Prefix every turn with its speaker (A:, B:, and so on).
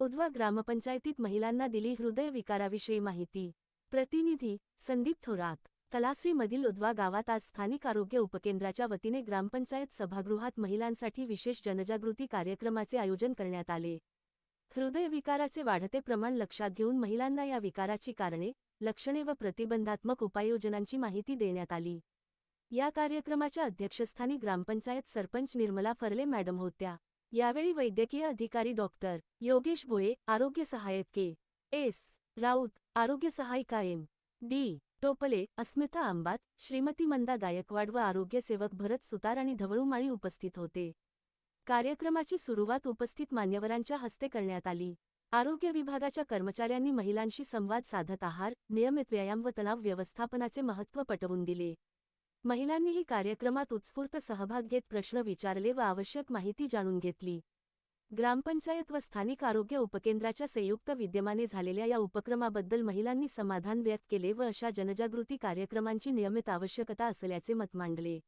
A: उद्वा ग्रामपंचायतीत महिलांना दिली हृदयविकाराविषयी माहिती. प्रतिनिधी संदीप थोरात. तलासरीमधील उद्वा गावात आज स्थानिक आरोग्य उपकेंद्राच्या वतीने ग्रामपंचायत सभागृहात महिलांसाठी विशेष जनजागृती कार्यक्रमाचे आयोजन करण्यात आले. हृदयविकाराचे वाढते प्रमाण लक्षात घेऊन महिलांना या विकाराची कारणे लक्षणे व प्रतिबंधात्मक उपाययोजनांची माहिती देण्यात आली. या कार्यक्रमाच्या अध्यक्षस्थानी ग्रामपंचायत सरपंच निर्मला फरले मॅडम होत्या. यावेळी वैद्यकीय अधिकारी डॉक्टर योगेश भोये आरोग्य सहायक के. एस. राऊत आरोग्य सहायिका एम. डी. टोपले अस्मिता आंबात श्रीमती मंदा गायकवाड व आरोग्यसेवक भरत सुतार आणि धवळूमाळी उपस्थित होते. कार्यक्रमाची सुरुवात उपस्थित मान्यवरांच्या हस्ते करण्यात आली. आरोग्य विभागाच्या कर्मचाऱ्यांनी महिलांशी संवाद साधत आहार नियमित व्यायाम व तणाव व्यवस्थापनाचे महत्त्व पटवून दिले. महिलांनीही कार्यक्रमात उत्स्फूर्त सहभाग घेत प्रश्न विचारले व आवश्यक माहिती जाणून घेतली. ग्रामपंचायत व स्थानिक आरोग्य उपकेंद्राच्या संयुक्त विद्यमाने झालेल्या या उपक्रमाबद्दल महिलांनी समाधान व्यक्त केले व अशा जनजागृती कार्यक्रमांची नियमित आवश्यकता असल्याचे मत मांडले.